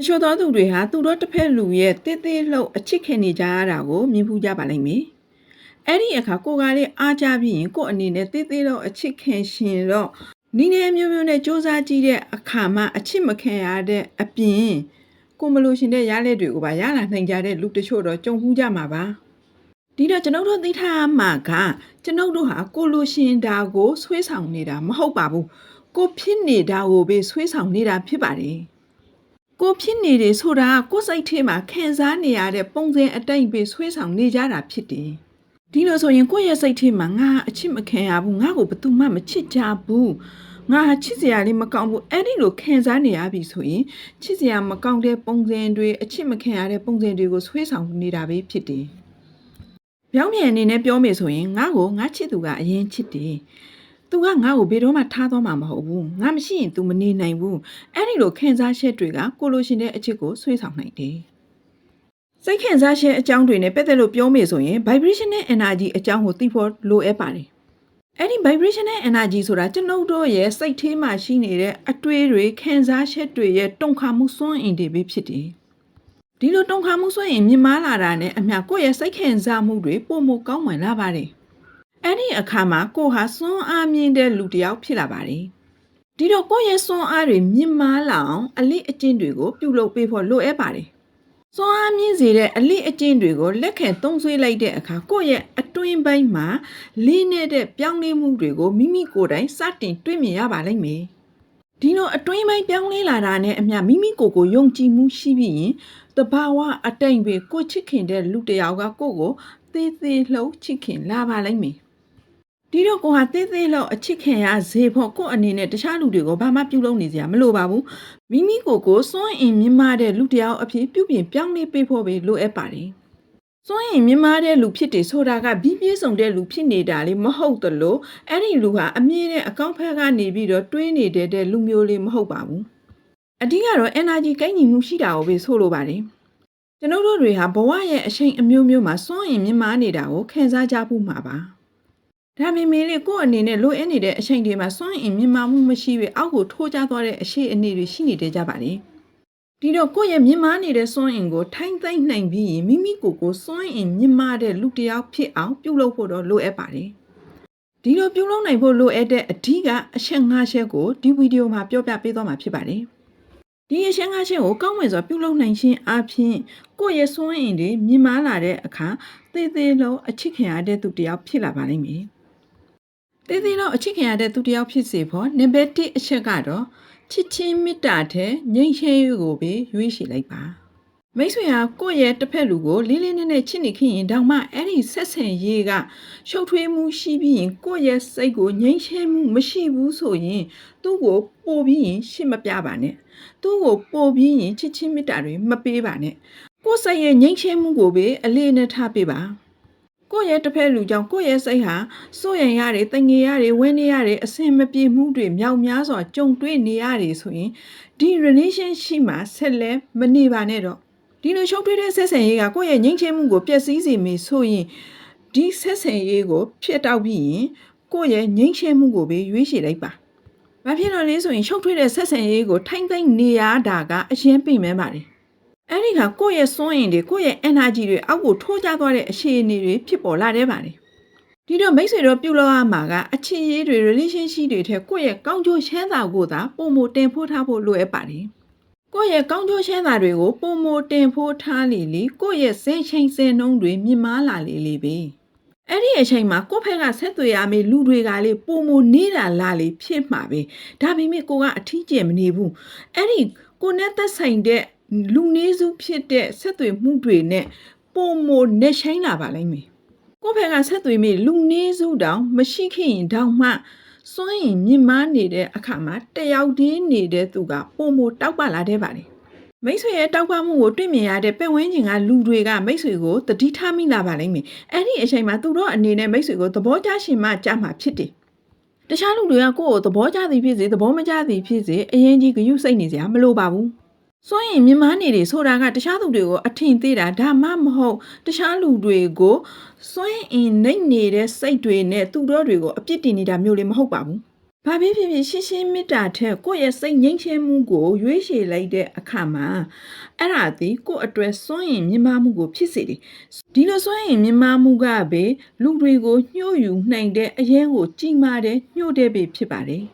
တချို့သောသူတွေဟာသူတို့တစ်ဖက်လူရဲ့တေးသေးလှုပ်အချစ်ခင်နေကြရတာကိုမြင်ဖူးကြပါလိမ့်မယ်အဲ့ဒီအခါကိုကလေးအားကြပြီးရင်ကို့အနေနဲ့တေးသေးလှုပ်အချစ်ခင်ရှင်တော့နီးနေမျိုးမျိုးနဲ့စူးစမ်းကြည့်တဲ့အခါမှာအချစ်မခံရတဲ့အပြင်ကိုမလို့ရှင်တဲ့ရလက်တွေကိုပါရလာနိုင်ကြတဲ့လူတချို့တော့ကြုံဖူးကြမှာပါဒီတော့ကျွန်ုပ်တို့သိထားမှာကကျွန်ုပ်တို့ဟာကိုလိုရှင်တာကိုဆွဲဆောင်နေတာမဟုတ်ပါဘူးကိုဖြစ်နေတာကိုပဲဆွဲဆောင်နေတာဖြစ်ပါတယ် ကိုဖြစ်နေတယ်ဆိုတာကကိုယ်စိတ်ထဲမှာခံစားနေရတဲ့ပုံစံအတိုင်းပဲဆွဲဆောင်နေကြတာဖြစ်တယ်ဒီလိုဆိုရင်ကိုယ့်ရဲ့စိတ်ထဲမှာငါအချစ်မခံရဘူးငါ့ကိုဘယ်သူမှမချစ်ကြဘူးငါချစ်စရာလေးမကောင်းဘူးအဲ့ဒီလိုခံစားနေရပြီဆိုရင်ချစ်စရာမကောင်းတဲ့ပုံစံတွေအချစ်မခံရတဲ့ပုံစံတွေကိုဆွဲဆောင်နေတာပဲဖြစ်တယ်ပြောင်းပြန်အနေနဲ့ပြောမယ်ဆိုရင်ငါ့ကိုငါချစ်သူကအရင်ချစ်တယ်။ तू ကငါ့ကိုဘယ်တော့မှထားသွားမှာမဟုတ်ဘူး။ငါမရှိရင် तू မနေနိုင်ဘူး။အဲ့ဒီလိုခံစားချက်တွေက ကိုလိုရှင်တဲ့အချစ်ကိုဆွေးဆောင်နိုင်တယ်။စိတ်ခံစားချက်အကြောင်းတွေနဲ့ပတ်သက်လို့ပြောမယ်ဆိုရင် vibrational energy အကြောင်းကိုသိဖို့လိုအပ်ပါတယ်။အဲ့ဒီ vibrational energy ဆိုတာကျွန်ုပ်တို့ရဲ့စိတ်ထဲမှာရှိနေတဲ့အတွေးတွေခံစားချက်တွေရဲ့တုံခါမှုစွမ်းအင်တွေပဲဖြစ်တယ်။ဒီလိုတုံခါမှုဆိုရင်မြင်မာလာတာနဲ့အမျှကိုယ့်ရဲ့စိတ်ခံစားမှုတွေပုံမကောင်းဝင်လာပါတယ်။ အဲ့ဒီအခါမှာကိုယ်ဟာစွမ်းအားမြင့်တဲ့လူတစ်ယောက်ဖြစ်လာပါတယ်။ဒီတော့ကိုယ့်ရဲ့စွမ်းအားတွေမြင့်မာလာအောင်အလိအကျင့်တွေကိုပြုလုပ်ပေးဖို့လိုအပ်ပါတယ်။စွမ်းအားမြင့်စေတဲ့အလိအကျင့်တွေကိုလက်ခံသုံးဆွဲလိုက်တဲ့အခါကိုယ့်ရဲ့အတွင်းပိုင်းမှာလေးနေတဲ့ပြောင်းလဲမှုတွေကိုမိမိကိုယ်တိုင်စတင်တွေ့မြင်ရပါလိမ့်မယ်။ဒီလိုအတွင်းပိုင်းပြောင်းလဲလာတာနဲ့အမျှမိမိကိုယ်ကိုယုံကြည်မှုရှိပြီးရင်တဘာဝအတိမ်ပဲကိုချစ်ခင်တဲ့လူတစ်ယောက်ကကိုယ့်ကိုသေးသေးလှုပ်ချစ်ခင်လာပါလိမ့်မယ် ဒီတော့ကိုဟာသေးသေးလှုပ်အချစ်ခင်ရစေဖို့ကိုယ့်အနေနဲ့တခြားလူတွေကိုဘာမှပြုလုပ်နေစရာမလိုပါဘူးမိမိကိုယ်ကိုစွန့်အင်မြင့်မားတဲ့လူတစ်ယောက်အဖြစ်ပြုပြင်ပြောင်းလဲပေးဖို့ပဲလိုအပ်ပါတယ်စွန့်ရင်မြင်မာတဲ့လူဖြစ်တယ်ဆိုတာကဘီးပြေးဆောင်တဲ့လူဖြစ်နေတာလေမဟုတ်သလိုအဲ့ဒီလူဟာအမြင့်တဲ့အကောင့်ဖက်ကနေပြီးတော့တွေးနေတဲ့တဲ့လူမျိုးလေးမဟုတ်ပါဘူးအဓိကတော့ energy ကိုင်းညီမှုရှိတာကိုပဲဆိုလိုပါတယ်ကျွန်ုပ်တို့တွေဟာဘဝရဲ့အချိန်အမျိုးမျိုးမှာစွန့်ရင်မြင်မာနေတာကိုခံစားကြဖို့မှာပါ ဒါပေမဲ့လေကိုယ့်အနေနဲ့လိုအပ်နေတဲ့အချိန်တွေမှာစွန့်ရင်မြင်မာမှုမရှိဘဲအောက်ကိုထိုးကျသွားတဲ့အရှိအနေတွေရှိနေကြပါလေဒီတော့ကိုယ့်ရဲ့မြင်မာနေတဲ့စွမ်းအင်ကိုထိုင်းသိမ့်နိုင်ပြီးရင်မိမိကိုယ်ကိုစွမ်းအင်မြင်မာတဲ့လူတစ်ယောက်ဖြစ်အောင်ပြုလုပ်ဖို့တော့လိုအပ်ပါတယ်။ဒီလိုပြုလုပ်နိုင်ဖို့လိုအပ်တဲ့အဓိကအချက်၅ချက်ကိုဒီဗီဒီယိုမှာပြောပြပေးသွားမှာဖြစ်ပါတယ်။ဒီအချက်၅ချက်ကိုကောင်းမွန်စွာပြုလုပ်နိုင်ခြင်းအပြင်ကိုယ့်ရဲ့စွမ်းအင်တွေမြင်မာလာတဲ့အခါသေသေးလုံးအချစ်ခင်ရတဲ့သူတစ်ယောက်ဖြစ်လာပါလိမ့်မယ်။ သေးသေးတော့အချစ်ခင်ရတဲ့သူတစ်ယောက်ဖြစ်စေဖို့နံပါတ်1အချက်ကတော့ချစ်ချင်းမေတ္တာတဲ့ငြိမ်းချမ်းရေးကိုပဲရွေးချယ်လိုက်ပါမိတ်ဆွေဟာကိုယ့်ရဲ့တစ်ဖက်လူကိုလေးလေးနက်နက်ချစ်နေခင်ရင်တောင်မှအဲ့ဒီဆက်ဆံရေးကရှုပ်ထွေးမှုရှိပြီးရင်ကိုယ့်ရဲ့စိတ်ကိုငြိမ်းချမ်းမှုမရှိဘူးဆိုရင်သူ့ကိုပို့ပြီးရင်ရှစ်မပြပါနဲ့သူ့ကိုပို့ပြီးရင်ချစ်ချင်းမေတ္တာတွေမပေးပါနဲ့ကိုယ့်စိတ်ရဲ့ငြိမ်းချမ်းမှုကိုပဲအလေးနဲ့ထားပေးပါ ကိုယ့်ရဲ့တစ်ဖက်လူကြောင့်ကိုယ့်ရဲ့စိတ်ဟာစိုးရင်ရတယ်တငြိရတယ်ဝင်းနေရတယ်အစင်မပြေမှုတွေမြောက်များစွာကြုံတွေ့နေရတယ်ဆိုရင်ဒီ relationship မှာဆက်လက်မနေပါနဲ့တော့ဒီလိုရှုပ်ထွေးတဲ့ဆက်ဆံရေးကကိုယ့်ရဲ့ငြိမ်းချမ်းမှုကိုပျက်စီးစေမိဆိုရင်ဒီဆက်ဆံရေးကိုဖျက်တောက်ပြီးရင်ကိုယ့်ရဲ့ငြိမ်းချမ်းမှုကိုပဲရွေးချယ်လိုက်ပါ။ဘာဖြစ်လို့လဲဆိုရင်ရှုပ်ထွေးတဲ့ဆက်ဆံရေးကိုထိုင်းသိမ့်နေရတာကအရင်ပြင်မှန်းပါတယ်။ အဲ့ဒီကကိုယ့်ရဲ့စွမ်းအင်တွေကိုယ့်ရဲ့ energy တွေအောက်ကိုထိုးကျသွားတဲ့အခြေအနေတွေဖြစ်ပေါ်လာတဲ့ပါတယ်ဒီတော့မိတ်ဆွေတို့ပြုလုပ်ရမှာကအချစ်ရေးတွေ relationship တွေထက်ကိုယ့်ရဲ့ကောင်းကျိုးချမ်းသာကိုသာပုံမတင်ဖို့ထားဖို့လိုအပ်ပါတယ်ကိုယ့်ရဲ့ကောင်းကျိုးချမ်းသာတွေကိုပုံမတင်ဖို့ထားလေလေကိုယ့်ရဲ့စိတ်ချိန်စင်နှုံးတွေမြင့်မားလာလေလေပဲအဲ့ဒီအချိန်မှာကိုယ့်ဖက်ကဆက်သွယ်ရမယ့်လူတွေကလေပုံမနေတာလာလေဖြစ်မှာပဲဒါပေမဲ့ကိုကအထီးကျန်မနေဘူးအဲ့ဒီကိုနဲ့သက်ဆိုင်တဲ့ လူနည်းစုဖြစ်တဲ့ဆက်သွယ်မှုတွေနဲ့ပုံမနဲ့ဆိုင်လာပါလိမ့်မယ်။ကိုယ့်ဘက်ကဆက်သွယ်မိလူနည်းစုတောင်မရှိခင်ရင်တောင်မှစွန့်ရင်မြင့်မားနေတဲ့အခါမှာတယောက်တည်းနေတဲ့သူကပုံမတောက်ပလာတဲ့ပါလေ။မိတ်ဆွေရဲ့တောက်ပမှုကိုတွေ့မြင်ရတဲ့ပတ်ဝန်းကျင်ကလူတွေကမိတ်ဆွေကိုတတိထားမိလာပါလိမ့်မယ်။အဲ့ဒီအချိန်မှာသူတို့အနေနဲ့မိတ်ဆွေကိုသဘောကျရှင်မှကြားမှာဖြစ်တယ်။တခြားလူတွေကကိုယ့်ကိုသဘောကျသည်ဖြစ်စေသဘောမကျသည်ဖြစ်စေအရင်ကြီးဂရုစိတ်နေစရာမလိုပါဘူး။ စွန့်ရင်မြင်မာနေတယ်ဆိုတာကတခြားသူတွေကိုအထင်သေးတာဒါမှမဟုတ်တခြားလူတွေကိုစွန့်ရင်နှိမ့်နေတဲ့စိတ်တွေနဲ့သူတို့တွေကိုအပြစ်တင်နေတာမျိုးလေးမဟုတ်ပါဘူး။ဘာဖြစ်ဖြစ်ဖြစ်ရှင်းရှင်းမေတ္တာထက်ကိုယ့်ရဲ့စိတ်ငြိမ်းချမ်းမှုကိုရွေးချယ်လိုက်တဲ့အခါမှာအဲ့ဒါသည်ကိုယ့်အတွက်စွန့်ရင်မြင်မမှုကိုဖြစ်စေတယ်ဒီလိုစွန့်ရင်မြင်မမှုကပဲလူတွေကိုညှို့ယူနိုင်တဲ့အရင်ကိုကြီးမားတဲ့ညှို့တဲ့ပဲဖြစ်ပါတယ်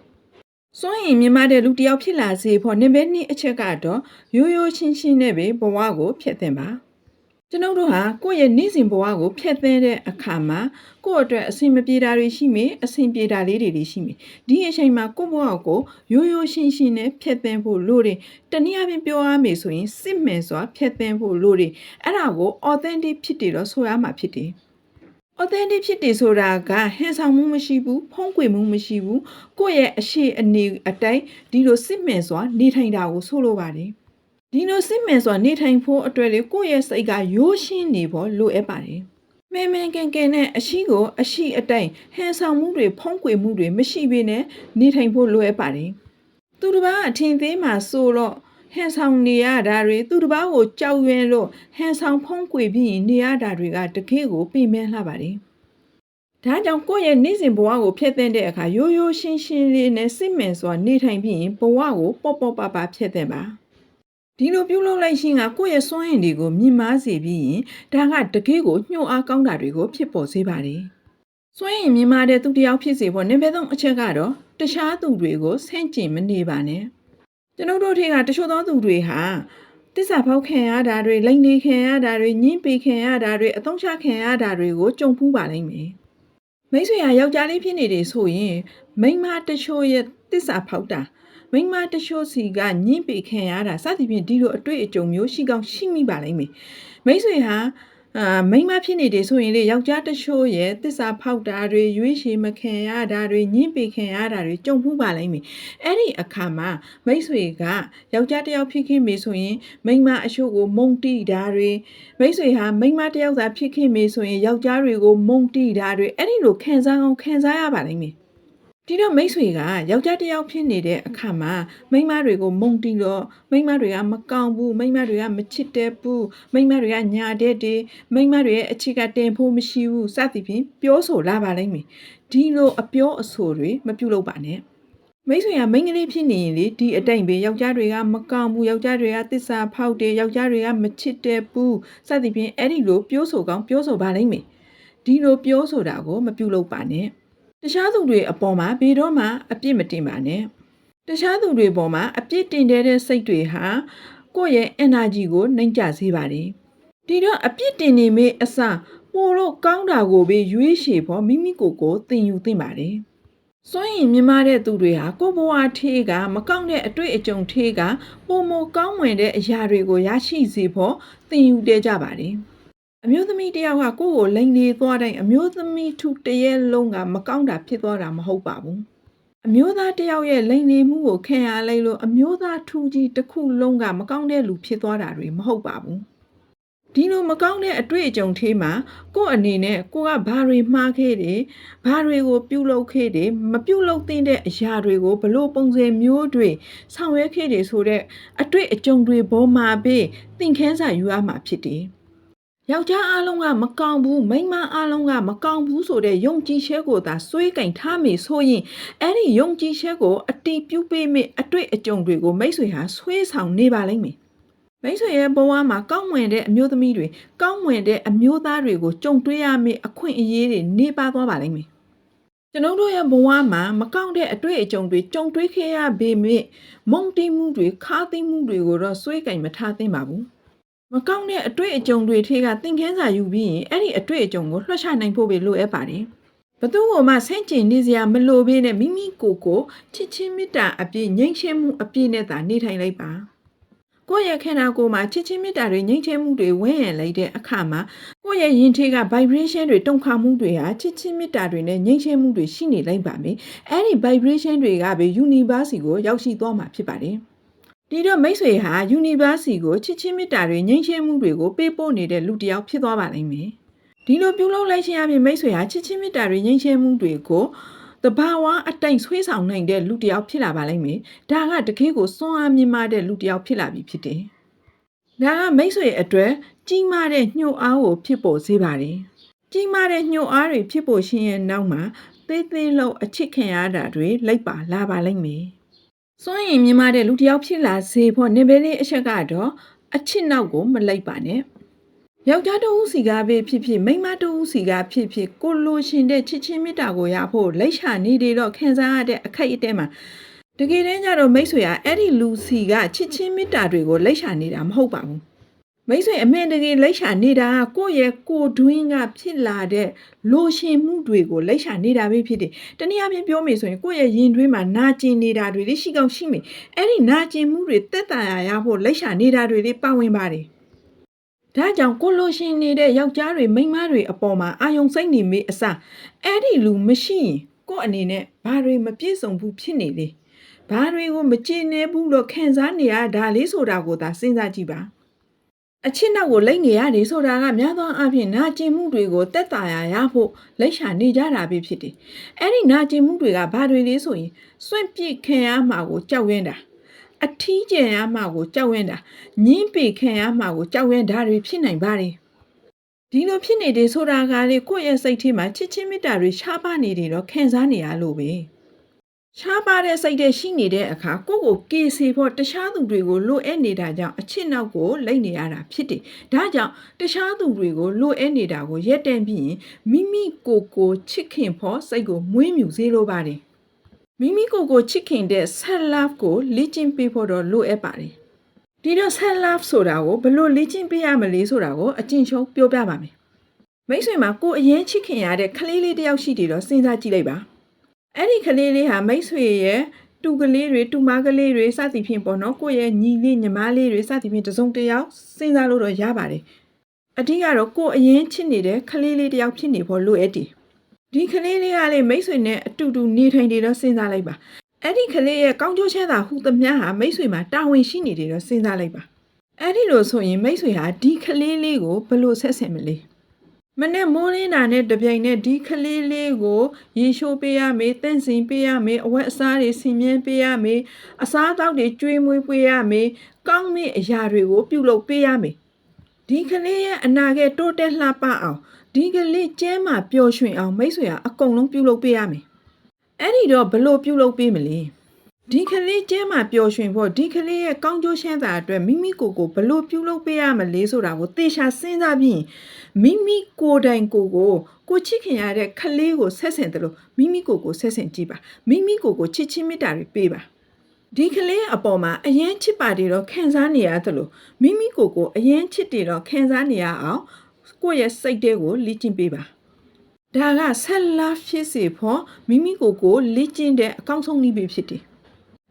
စွန့်ရင်မြင်မတဲ့လူတစ်ယောက်ဖြစ်လာစေဖို့နံပါတ်2အချက်ကတော့ရိုးရိုးရှင်းရှင်းနဲ့ပဲဘဝကိုဖျက်သင်ပါကျွန်ုပ်တို့ဟာကိုယ့်ရဲ့နေ့စဉ်ဘဝကိုဖျက်ဆီးတဲ့အခါမှာကိုယ့်အတွက်အဆင်မပြေတာတွေရှိမယ်အဆင်ပြေတာလေးတွေတွေရှိမယ်ဒီအချိန်မှာကိုယ့်ဘဝကိုရိုးရိုးရှင်းရှင်းနဲ့ဖျက်ဆီးဖို့လိုတယ်တနည်းအားဖြင့်ပြောရမယ်ဆိုရင်စစ်မှန်စွာဖျက်ဆီးဖို့လိုတယ်အဲ့ဒါကို authentic ဖြစ်တယ်လို့ဆိုရမှာဖြစ်တယ် authentic ဖြစ်တယ်ဆိုတာကဟန်ဆောင်မှုမရှိဘူးဖုံးကွယ်မှုမရှိဘူးကိုယ့်ရဲ့အရှိအနေအတိုင်းဒီလိုစစ်မှန်စွာနေထိုင်တာကိုဆိုလိုပါတယ်ဒီလိုစစ်မှန်စွာနေထိုင်ဖို့အတွက်လေကိုယ့်ရဲ့စိတ်ကရိုးရှင်းနေဖို့လိုအပ်ပါတယ်။မဲမဲကန်ကန်နဲ့အရှိကိုအရှိအတိုင်းဟန်ဆောင်မှုတွေဖုံးကွယ်မှုတွေမရှိဘဲနဲ့နေထိုင်ဖို့လိုအပ်ပါတယ်။သူတစ်ပါးအထင်သေးမှဆိုတော့ ဟန်ဆောင်နေရတာတွေသူတစ်ပါးကိုကြောက်ရွံ့လို့ဟန်ဆောင်ဖုံးကွယ်ပြီးနေရတာတွေကတကယ့်ကိုပြင်ပန်းလှပါတယ်။ဒါကြောင့်ကိုယ့်ရဲ့နေ့စဉ်ဘဝကိုဖျက်သိမ်းတဲ့အခါရိုးရိုးရှင်းရှင်းလေးနဲ့စစ်မှန်စွာနေထိုင်ပြီးရင်ဘဝကိုပေါ့ပေါ့ပါပါဖျက်သိမ်းပါဒီလိုပြုလုပ်လိုက်ရှင်ကကိုယ့်ရဲ့စွမ်းရည်တွေကိုမြင့်မားစေပြီးရင်ဒါကတကယ့်ကိုညှို့အားကောင်းတာတွေကိုဖြစ်ပေါ်စေပါတယ်။စွမ်းရည်မြင့်မားတဲ့သူတစ်ယောက်ဖြစ်စေဖို့နံပါတ်3အချက်ကတော့တခြားသူတွေကိုဆန့်ကျင်မနေပါနဲ့။ ကျွန်ုပ်တို့ထေကတချို့သောသူတွေဟာတစ္ဆာဖောက်ခံရတာတွေလိန်နေခံရတာတွေညှင်းပေခံရတာတွေအသုံးချခံရတာတွေကိုကြုံဖူးပါလိမ့်မယ်။မိတ်ဆွေဟာယောက်ျားလေးဖြစ်နေတယ်ဆိုရင်မိန်းမတချို့ရဲ့တစ္ဆာဖောက်တာမိန်းမတချို့စီကညှင်းပေခံရတာစသဖြင့်ဒီလိုအတွေ့အကြုံမျိုးရှိကောင်းရှိမိပါလိမ့်မယ်မိတ်ဆွေဟာ အာမိန်းမဖြစ်နေတယ်ဆိုရင်လေယောက်ျားတချို့ရဲ့တစ္ဆာဖောက်တာတွေရွေးရှည်မခံရတာတွေညှင်းပေခံရတာတွေကြုံဖူးပါလိမ့်မယ်အဲ့ဒီအခါမှာမိတ်ဆွေကယောက်ျားတစ်ယောက်ဖြစ်ခင်ပြီဆိုရင်မိန်းမအချို့ကိုမုံတိတာတွေမိတ်ဆွေဟာမိန်းမတစ်ယောက်သာဖြစ်ခင်ပြီဆိုရင်ယောက်ျားတွေကိုမုံတိတာတွေအဲ့ဒီလိုခံစားအောင်ခံစားရပါလိမ့်မယ် ဒီတော့မိတ်ဆွေကယောက်ျားတစ်ယောက်ဖြစ်နေတဲ့အခါမှာမိန်းမတွေကိုမုံတီးတော့မိန်းမတွေကမကောင်းဘူးမိန်းမတွေကမချစ်တဲ့ဘူးမိန်းမတွေကညာတဲ့တယ်မိန်းမတွေရဲ့အချစ်ကတင်ဖို့မရှိဘူးစသဖြင့်ပြောဆိုလာပါလိမ့်မယ်ဒီလိုအပြောအဆိုတွေမပြုလုပ်ပါနဲ့မိတ်ဆွေကမိန်းကလေးဖြစ်နေရင်လေဒီအတိုင်ပဲယောက်ျားတွေကမကောင်းဘူးယောက်ျားတွေကတစ္ဆာဖောက်တယ်ယောက်ျားတွေကမချစ်တဲ့ဘူးစသဖြင့်အဲ့ဒီလိုပြောဆိုကောင်းပြောဆိုပါလိမ့်မယ်ဒီလိုပြောဆိုတာကိုမပြုလုပ်ပါနဲ့ တခြားသူတွေအပေါ်မှာဘယ်တော့မှအပြစ်မတင်ပါနဲ့တခြားသူတွေပေါ်မှာအပြစ်တင်တဲ့စိတ်တွေဟာကိုယ့်ရဲ့ energy ကိုနှိမ်ကျစေပါတယ်ဒီတော့အပြစ်တင်နေမေးအစားပိုလို့ကောင်းတာကိုပဲရွေးချယ်ဖို့မိမိကိုယ်ကိုသင်ယူသင့်ပါတယ်စွန့်ရင်မြင်မတဲ့သူတွေဟာကိုယ့်ဘဝထေးကမကောင်းတဲ့အတွေ့အကြုံထေးကပုံမကောင်းဝင်တဲ့အရာတွေကိုရရှိစေဖို့သင်ယူတဲ့ကြပါတယ် အမျိုးသမီးတစ်ယောက်ကကိုယ့်ကိုလိန်နေသွားတိုင်းအမျိုးသမီးထုတစ်ရဲ့လုံးကမကောင်းတာဖြစ်သွားတာမဟုတ်ပါဘူးအမျိုးသားတစ်ယောက်ရဲ့လိန်နေမှုကိုခံရလိုက်လို့အမျိုးသားထူကြီးတစ်ခုလုံးကမကောင်းတဲ့လူဖြစ်သွားတာတွေမဟုတ်ပါဘူးဒီလိုမကောင်းတဲ့အတွေ့အကြုံထေးမှာကိုယ့်အနေနဲ့ကိုကဘာတွေမှားခဲ့တယ်ဘာတွေကိုပြုလုပ်ခဲ့တယ်မပြုလုပ်သင့်တဲ့အရာတွေကိုဘလို့ပုံစံမျိုးတွေဆောင်ရွက်ခဲ့တယ်ဆိုတဲ့အတွေ့အကြုံတွေပေါ်မှာပဲသင်ခန်းစာယူရမှာဖြစ်တယ် ယောက်ျားအလုံးကမကောင်းဘူးမိန်းမအလုံးကမကောင်းဘူးဆိုတဲ့ယုံကြည်ချက်ကိုသာစွဲကင်ထားမိဆိုရင်အဲ့ဒီယုံကြည်ချက်ကိုအတီးပြုတ်ပေးမိအတွေ့အကြုံတွေကိုမိတ်ဆွေဟာဆွဲဆောင်နေပါလိမ့်မယ်မိတ်ဆွေရဲ့ဘဝမှာကောင်းမွန်တဲ့အမျိုးသမီးတွေကောင်းမွန်တဲ့အမျိုးသားတွေကိုကြုံတွေ့ရမိအခွင့်အရေးတွေနေပါသွားပါလိမ့်မယ်ကျွန်ုပ်တို့ရဲ့ဘဝမှာမကောင်းတဲ့အတွေ့အကြုံတွေကြုံတွေ့ခဲ့ရပေမဲ့မုံတိမှုတွေခါသိမှုတွေကိုတော့စွဲကင်မထားသင့်ပါဘူး မကောင်းတဲ့အတွေ့အကြုံတွေထေကသင်ခန်းစာယူပြီးရင်အဲ့ဒီအတွေ့အကြုံကိုလွှတ်ချနိုင်ဖို့ပဲလိုအပ်ပါတယ်။ဘသူ့ကိုမှဆန့်ကျင်နေစရာမလိုဘဲနဲ့မိမိကိုယ်ကိုချစ်ချင်းမေတ္တာအပြည့်ငြိမ်းချမ်းမှုအပြည့်နဲ့သာနေထိုင်လိုက်ပါ။ကိုယ့်ရဲ့ခန္ဓာကိုယ်မှာချစ်ချင်းမေတ္တာတွေငြိမ်းချမ်းမှုတွေဝန်းရံလိုက်တဲ့အခါမှာကိုယ့်ရဲ့ယဉ်ထေက vibration တွေတုံခါမှုတွေဟာချစ်ချင်းမေတ္တာတွေနဲ့ငြိမ်းချမ်းမှုတွေရှိနေလိုက်ပါမယ်။အဲ့ဒီ vibration တွေကပဲ universe ကိုရောက်ရှိသွားမှာဖြစ်ပါတယ်။ ဒီတော့မိတ်ဆွေဟာ University ကိုချစ်ချင်းမေတ္တာတွေငြိမ်းချမ်းမှုတွေကိုပေးပို့နေတဲ့လူတစ်ယောက်ဖြစ်သွားပါလိမ့်မယ်။ဒီလိုပြုလုပ်လိုက်ခြင်းအပြင်မိတ်ဆွေဟာချစ်ချင်းမေတ္တာတွေငြိမ်းချမ်းမှုတွေကိုတဘာဝအတိုင်ဆွေးဆောင်နိုင်တဲ့လူတစ်ယောက်ဖြစ်လာပါလိမ့်မယ်။ဒါကတကယ်ကိုစွမ်းအားမြင့်မားတဲ့လူတစ်ယောက်ဖြစ်လာပြီဖြစ်တယ်။ဒါကမိတ်ဆွေအတွက်ကြီးမားတဲ့ညှို့အားကိုဖြစ်ပေါ်စေပါတယ်။ကြီးမားတဲ့ညှို့အားတွေဖြစ်ပေါ်ရှင်ရဲ့နောက်မှာသေးသေးလောက်အချစ်ခင်ရတာတွေလိုက်ပါလာပါလိမ့်မယ်။ စွန့်ရင်မြင်မတဲ့လူတစ်ယောက်ဖြစ်လာစေဖို့နေပဲလေးအချက်ကတော့အချစ်နောက်ကိုမလိုက်ပါနဲ့။ယောက်ျားတဦးစီကားပဲဖြစ်ဖြစ်မိန်းမတဦးစီကားဖြစ်ဖြစ်ကိုလိုရှင်တဲ့ချစ်ချင်းမေတ္တာကိုရဖို့လိုက်ရှာနေတယ်တော့ခံစားရတဲ့အခိုက်အတဲမှာတကယ်တမ်းကျတော့မိတ်ဆွေကအဲ့ဒီလူစီကချစ်ချင်းမေတ္တာတွေကိုလိုက်ရှာနေတာမဟုတ်ပါဘူး။ မိတ်ဆွေအမေတကယ်လိုက်ရှာနေတာကကိုယ့်ရဲ့ကိုယ်တွင်းကဖြစ်လာတဲ့လိုရှင်မှုတွေကိုလိုက်ရှာနေတာပဲဖြစ်တယ်။တနည်းအားဖြင့်ပြောမယ်ဆိုရင်ကိုယ့်ရဲ့ရင်တွင်းမှာနာကျင်နေတာတွေလေးရှိကောင်းရှိမယ်။အဲ့ဒီနာကျင်မှုတွေတက်တာရရဖို့လိုက်ရှာနေတာတွေလေးပါဝင်ပါတယ်။ဒါကြောင့်ကိုလိုရှင်နေတဲ့ယောက်ျားတွေမိန်းမတွေအပေါ်မှာအာယုံစိတ်နေမိအစအဲ့ဒီလူမရှိရင်ကိုယ့်အနေနဲ့ဘာတွေမပြည့်စုံဘူးဖြစ်နေလေ။ဘာတွေကိုမကြည်နေဘူးလို့ခံစားနေရတာလေးဆိုတာကိုသာစဉ်းစားကြည့်ပါ။ အချစ်နောက်ကိုလိမ့်နေရတယ်ဆိုတာကများသောအားဖြင့်နာကျင်မှုတွေကိုတက်တာရရဖို့လက်ရှာနေကြတာပဲဖြစ်တယ်။အဲ့ဒီနာကျင်မှုတွေကဘာတွေလဲဆိုရင်စွန့်ပစ်ခံရမှာကိုကြောက်ရွံ့တာအထီးကျန်ရမှာကိုကြောက်ရွံ့တာညင်းပေခံရမှာကိုကြောက်ရွံ့တာတွေဖြစ်နိုင်ပါတယ်။ဒီလိုဖြစ်နေတယ်ဆိုတာကလေကိုယ့်ရဲ့စိတ်ထဲမှာချစ်ချင်းမေတ္တာတွေရှားပါနေတယ်တော့ခံစားနေရလို့ပဲ။ ရှားပါတဲ့စိတ်တွေရှိနေတဲ့အခါကိုယ့်ကိုကေစီဖို့တခြားသူတွေကိုလိုအပ်နေတာကြောင့်အချစ်နောက်ကိုလိမ့်နေရတာဖြစ်တယ်။ဒါကြောင့်တခြားသူတွေကိုလိုအပ်နေတာကိုရက်တန့်ပြီးရင်မိမိကိုယ်ကိုချစ်ခင်ဖို့စိတ်ကိုမွေးမြူစေလိုပါတယ်။မိမိကိုယ်ကိုချစ်ခင်တဲ့ self love ကိုလေ့ကျင့်ပေးဖို့တော့လိုအပ်ပါတယ်။ဒီတော့ self love ဆိုတာကိုဘယ်လိုလေ့ကျင့်ပေးရမလဲဆိုတာကိုအကျဉ်းချုပ်ပြောပြပါမယ်။မိတ်ဆွေမှာကိုယ်အရင်ချစ်ခင်ရတဲ့ကလေးလေးတစ်ယောက်ရှိတယ်တော့စဉ်းစားကြည့်လိုက်ပါ။ အဲ့ဒီကလေးလေးဟာမိတ်ဆွေရဲ့တူကလေးတွေတူမကလေးတွေစသည်ဖြင့်ပေါ့နော်ကိုယ့်ရဲ့ညီလေးညီမလေးတွေစသည်ဖြင့်တစ်စုံတစ်ယောက်စဉ်းစားလို့တော့ရပါတယ်အဓိကတော့ကိုယ်အရင်ချစ်နေတဲ့ကလေးလေးတစ်ယောက်ဖြစ်နေဖို့လိုအပ်တယ်ဒီကလေးလေးကလေမိတ်ဆွေနဲ့အတူတူနေထိုင်နေတော့စဉ်းစားလိုက်ပါအဲ့ဒီကလေးရဲ့ကောင်းကျိုးချမ်းသာဟူသမျှဟာမိတ်ဆွေမှာတာဝန်ရှိနေတယ်တော့စဉ်းစားလိုက်ပါအဲ့ဒီလိုဆိုရင်မိတ်ဆွေဟာဒီကလေးလေးကိုဘယ်လိုဆက်ဆံမလဲ မနဲ့မိုးလင်းတာနဲ့တပြိုင်နဲ့ဒီကလေးလေးကိုရေရှိုးပေးရမေးတန့်စင်ပေးရမေးအဝတ်အစားတွေဆင်မြန်းပေးရမေးအစားအသောက်တွေကျွေးမွေးပေးရမေးကောင်းမေးအရာတွေကိုပြုလုပ်ပေးရမေးဒီကလေးရဲ့အနာဂတ်တိုးတက်လှပအောင်ဒီကလေးကျမ်းမာပျော်ရွှင်အောင်မိတ်ဆွေကအကုန်လုံးပြုလုပ်ပေးရမေးအဲ့ဒီတော့ဘလို့ပြုလုပ်ပေးမလဲ ဒီကလေးကျဲမှာပျော်ရွှင်ဖို့ဒီကလေးရဲ့ကောင်းကျိုးချမ်းသာအတွက်မိမိကိုယ်ကိုဘယ်လို့ပြုလုပ်ပေးရမလဲဆိုတာကိုသေချာစဉ်းစားပြီးရင်မိမိကိုယ်တိုင်ကိုယ်ကိုကိုချစ်ခင်ရတဲ့ကလေးကိုဆက်ဆင်တယ်လို့မိမိကိုယ်ကိုဆက်ဆင်ကြည့်ပါမိမိကိုယ်ကိုချစ်ချင်းမေတ္တာတွေပေးပါဒီကလေးအပေါ်မှာအရင်ချစ်ပါတယ်တော့ခံစားနေရတယ်လို့မိမိကိုယ်ကိုအရင်ချစ်တယ်တော့ခံစားနေရအောင်ကိုယ့်ရဲ့စိတ်တဲကိုလေ့ကျင့်ပေးပါဒါကဆက်လာဖြစ်စေဖို့မိမိကိုယ်ကိုလေ့ကျင့်တဲ့အကောင်းဆုံးနည်းပဲဖြစ်တယ်။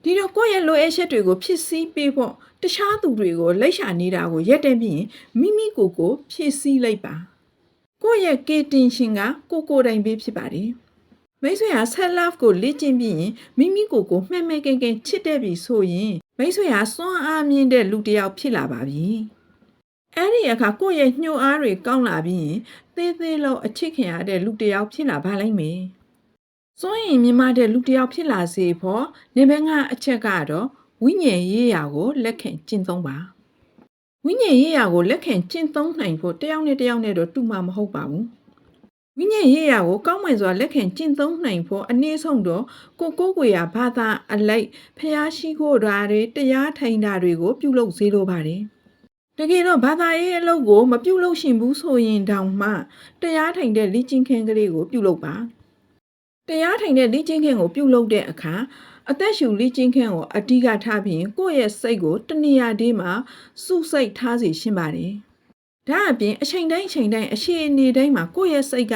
ဒီတော့ကိုယ့်ရဲ့လိုအပ်ချက်တွေကိုဖြစ်စည်းပေးဖို့တခြားသူတွေကိုလက်ရှာနေတာကိုရက်တက်ပြီးရင်မိမိကိုယ်ကိုဖြစ်စည်းလိုက်ပါ။ကိုယ့်ရဲ့ကေတင်ရှင်ကကိုယ်ကိုယ်တိုင်ပဲဖြစ်ပါတယ်။မိတ်ဆွေဟာ self love ကိုလေ့ကျင့်ပြီးရင်မိမိကိုယ်ကိုမှန်မှန်ကန်ကန်ချစ်တဲ့ပြီဆိုရင်မိတ်ဆွေဟာစွမ်းအားမြင့်တဲ့လူတစ်ယောက်ဖြစ်လာပါပြီ။အဲ့ဒီအခါကိုယ့်ရဲ့ညှို့အားတွေကောင်းလာပြီးရင်သေးသေးလောက်အချစ်ခင်ရတဲ့လူတစ်ယောက်ဖြစ်လာပါလိမ့်မယ်။ စွန့်ရင်မြင်မတဲ့လူတစ်ယောက်ဖြစ်လာစေဖို့နေဘန်းကအချက်ကတော့ဝိညာဉ်ရေးရာကိုလက်ခံကျင့်သုံးပါ။ဝိညာဉ်ရေးရာကိုလက်ခံကျင့်သုံးနိုင်ဖို့တစ်ယောက်နဲ့တစ်ယောက်နဲ့တော့တူမှာမဟုတ်ပါဘူး။ဝိညာဉ်ရေးရာကိုကောင်းမွန်စွာလက်ခံကျင့်သုံးနိုင်ဖို့အနည်းဆုံးတော့ကိုကိုကိုယ်ရာဘာသာအလိုက်ဖျားရှိခိုးတာတွေတရားထိုင်တာတွေကို ပြုလုပ်စေလိုပါတယ်။တကယ်တော့ဘာသာရေးအလုပ်ကို မပြုတ်လို့ရှင်ဘူးဆိုရင်တောင်မှတရားထိုင်တဲ့လေ့ကျင့်ခင်းကလေးကိုပြုလုပ်ပါ တရားထိုင်တဲ့လေ့ကျင့်ခင်းကိုပြုလုပ်တဲ့အခါအသက်ရှူလေ့ကျင့်ခင်းကိုအဓိကထားပြီးရင်ကိုယ့်ရဲ့စိတ်ကိုတနေရာဒီမှာစုစိတ်ထားစီရှင်းပါတယ်ဒါအပြင်အချိန်တိုင်းအချိန်တိုင်းအရှိအနေတိုင်းမှာကိုယ့်ရဲ့စိတ်က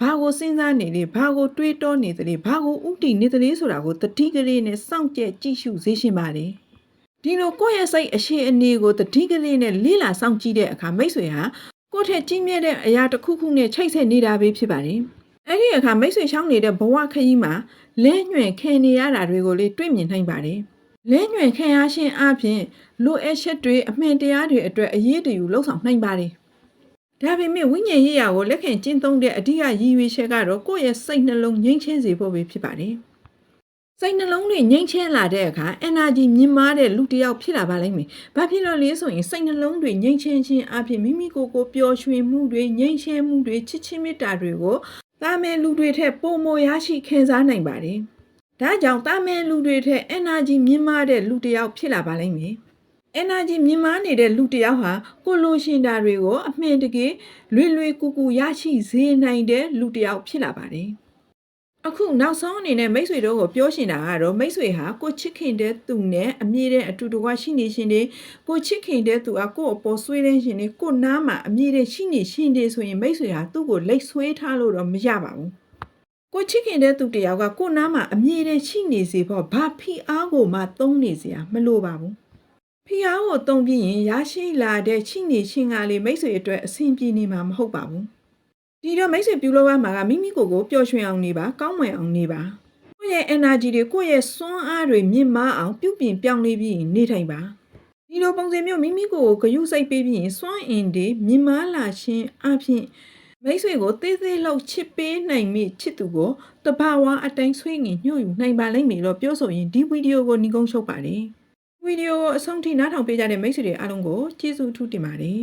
ဘာကိုစဉ်းစားနေလဲဘာကိုတွေးတောနေသလဲဘာကိုဥတည်နေသလဲဆိုတာကိုတတိကလေးနဲ့စောင့်ကြည့်ကြည့်ရှုစေရှင်းပါတယ်ဒီလိုကိုယ့်ရဲ့စိတ်အရှိအနေကိုတတိကလေးနဲ့လေးလာဆောင်ကြည့်တဲ့အခါမိတ်ဆွေဟာကိုယ့်ထက်ကြီးမြတ်တဲ့အရာတစ်ခုခုနဲ့ချိတ်ဆက်နေတာပဲဖြစ်ပါတယ်။ အဲ့ဒီအခါမိတ်ဆွေရှောင်းနေတဲ့ဘဝခရီးမှာလဲညွန့်ခံနေရတာတွေကိုလေတွေ့မြင်နိုင်ပါတယ်။လဲညွန့်ခံရခြင်းအပြင်လိုအပ်ချက်တွေအမှန်တရားတွေအတွက်အရေးတယူလှုပ်ဆောင်နိုင်ပါတယ်။ဒါပေမဲ့ဝိညာဉ်ရေးရာကိုလက်ခံကျင့်သုံးတဲ့အဓိကရည်ရွယ်ချက်ကတော့ကိုယ့်ရဲ့စိတ်နှလုံးငြိမ်းချမ်းစေဖို့ပဲဖြစ်ပါတယ်။စိတ်နှလုံးတွေငြိမ်းချမ်းလာတဲ့အခါ energy မြင့်မားတဲ့လူတစ်ယောက်ဖြစ်လာပါလိမ့်မယ်။ဘာဖြစ်လို့လဲဆိုရင်စိတ်နှလုံးတွေငြိမ်းချမ်းခြင်းအပြင်မိမိကိုယ်ကိုပျော်ရွှင်မှုတွေငြိမ်းချမ်းမှုတွေချစ်ချင်းမေတ္တာတွေကို တာမန်လူတွေထက်ပိုမိုရရှိခံစားနိုင်ပါတယ်။ဒါကြောင့်တာမန်လူတွေထက် energy မြင့်မားတဲ့လူတစ်ယောက်ဖြစ်လာပါလိမ့်မယ်။ energy မြင့်မားနေတဲ့လူတစ်ယောက်ဟာကိုလိုရှင်တာတွေကို အမှန်တကယ်လွယ်လွယ်ကူကူရရှိစေနိုင်တဲ့လူတစ်ယောက်ဖြစ်လာပါတယ်။ အခုနောက်ဆုံးအနေနဲ့မိတ်ဆွေတို့ကိုပြောရှင်တာကတော့မိတ်ဆွေဟာကိုချစ်ခင်တဲ့သူနဲ့အမြဲတမ်းအတူတကွရှိနေရှင်တယ်ကိုချစ်ခင်တဲ့သူကကို့အပေါ်ဆွေးနေရှင်တယ်ကိုနားမှာအမြဲတမ်းရှိနေရှင်တယ်ဆိုရင်မိတ်ဆွေဟာသူ့ကိုလက်ဆွဲထားလို့တော့မရပါဘူးကိုချစ်ခင်တဲ့သူတယောက်ကကိုနားမှာအမြဲတမ်းရှိနေစေဖို့ဘာဖိအားကိုမှသုံးနေစရာမလိုပါဘူးဖိအားကိုသုံးပြီးရင်ရရှိလာတဲ့ရှိနေရှင်ကလေးမိတ်ဆွေအတွက်အဆင်ပြေနေမှာမဟုတ်ပါဘူး ဒီတော့မိတ်ဆွေပြုလုပ်ရမှာကမိမိကိုယ်ကိုပျော်ရွှင်အောင်နေပါကောင်းမွန်အောင်နေပါကိုယ့်ရဲ့ energy တွေကိုယ့်ရဲ့စွမ်းအားတွေမြင့်မားအောင်ပြုပြင်ပြောင်းလဲပြီးရင်နေထိုင်ပါဒီလိုပုံစံမျိုးမိမိကိုယ်ကိုဂရုစိုက်ပေးပြီးရင်စွမ်းအင်တွေမြင့်မားလာခြင်းအပြင်မိတ်ဆွေကိုသေးသေးလောက်ချစ်ပေးနိုင်မိချစ်သူကိုတဘာဝအတိုင်းဆွေးငင်ညှို့ယူနိုင်ပါလိမ့်မယ်လို့ပြောဆိုရင်ဒီဗီဒီယိုကိုညီကုန်းချုပ်ပါတယ်ဗီဒီယိုကိုအဆုံးထိနားထောင်ပေးကြတဲ့မိတ်ဆွေတွေအားလုံးကိုကျေးဇူးအထူးတင်ပါတယ်